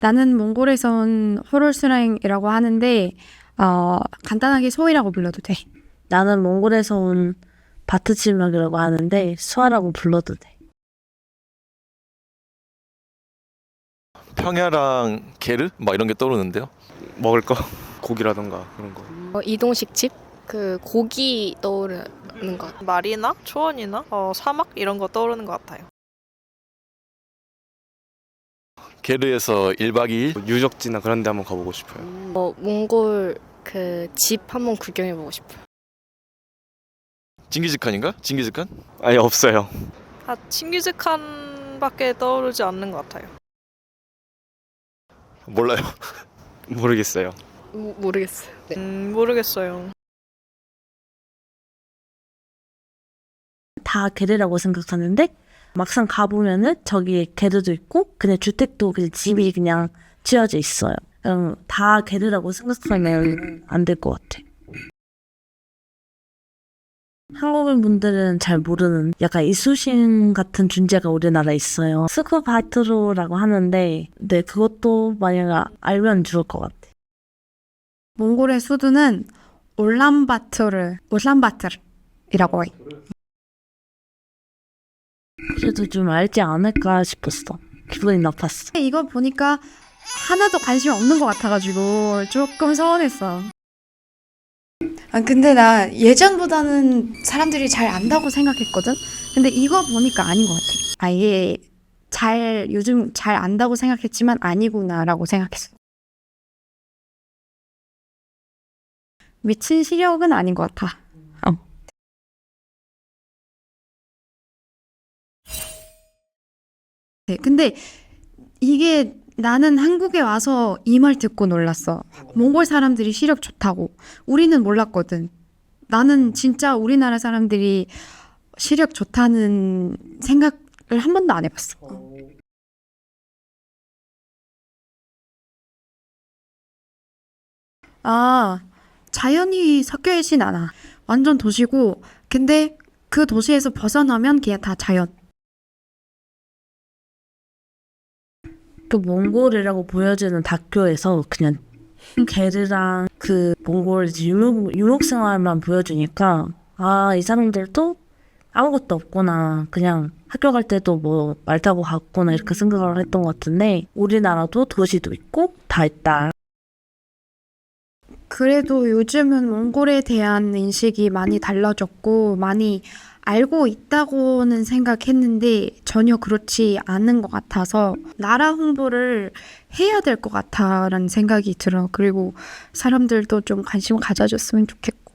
나는 몽골에서 온 호롤스랑이라고 하는데 어, 간단하게 소이라고 불러도 돼. 나는 몽골에서 온 바트치막이라고 하는데 수아라고 불러도 돼. 평야랑 게르 막 이런 게 떠오르는데요. 먹을 거 고기라던가 그런 거 어, 이동식 집? 그 고기 떠오르는 것. 말이나 초원이나 어, 사막 이런 거 떠오르는 것 같아요. 게르에서 1박 2일 뭐 유적지나 그런 데 한번 가보고 싶어요 어, 몽골 그 집 한번 구경해보고 싶어요. 징기즈칸인가? 징기즈칸? 아니 없어요 아, 칭기즈칸밖에 떠오르지 않는 것 같아요. 몰라요. 모르겠어요 모, 모르겠어요. 네. 음, 모르겠어요. 다 게르라고 생각하는데 막상 가보면은 저기 게르도 있고 그냥 주택도 그냥 집이 그냥 지어져 있어요. 그냥 다 게르라고 생각하면 안 될 것 같아. 한국인 분들은 잘 모르는 약간 이쑤신 같은 존재가 우리나라에 있어요. 스쿠바트로라고 하는데, 네, 그것도 만약 알면 좋을 것 같아. 몽골의 수도는 올란바토르, 올란바토르이라고 해. 그래도 좀 알지 않을까 싶었어. 기분이 나빴어. 이거 보니까 하나도 관심 없는 것 같아가지고 조금 서운했어. 아, 근데 나 예전보다는 사람들이 잘 안다고 생각했거든? 근데 이거 보니까 아닌 것 같아. 아예 잘, 요즘 잘 안다고 생각했지만 아니구나라고 생각했어. 미친 시력은 아닌 것 같아. 네, 근데 이게 나는 한국에 와서 이 말 듣고 놀랐어. 몽골 사람들이 시력 좋다고. 우리는 몰랐거든. 나는 진짜 우리나라 사람들이 시력 좋다는 생각을 한 번도 안 해봤어. 아, 자연이 섞여 있진 않아. 완전 도시고, 근데 그 도시에서 벗어나면 그냥 다 자연. 그 몽골이라고 보여지는 다큐에서 그냥 게르랑 그 몽골 유목, 유목 생활만 보여주니까 아, 이 사람들도 아무것도 없구나. 그냥 학교 갈 때도 뭐 말 타고 갔구나 이렇게 생각을 했던 것 같은데 우리나라도 도시도 있고 다 있다. 그래도 요즘은 몽골에 대한 인식이 많이 달라졌고 많이 알고 있다고는 생각했는데 전혀 그렇지 않은 것 같아서 나라 홍보를 해야 될 것 같다라는 생각이 들어. 그리고 사람들도 좀 관심 가져줬으면 좋겠고.